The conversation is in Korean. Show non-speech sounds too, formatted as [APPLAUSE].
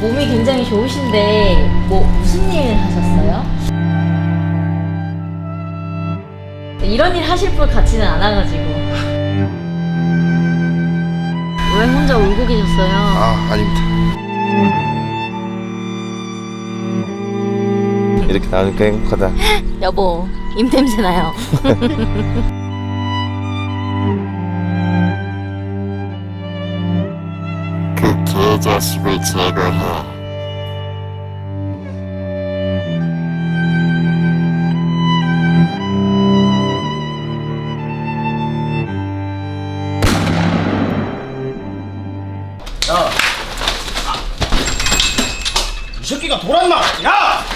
몸이 굉장히 좋으신데 뭐 무슨 일 하셨어요? 이런 일 하실 분 같지는 않아가지고 왜 혼자 울고 계셨어요? 아 아닙니다. 이렇게 나오니까 행복하다. [GASPS] 여보 입냄새 나요 [LAUGHS] 그 개자식을 제거해. 이 새끼가 돌았나? 야!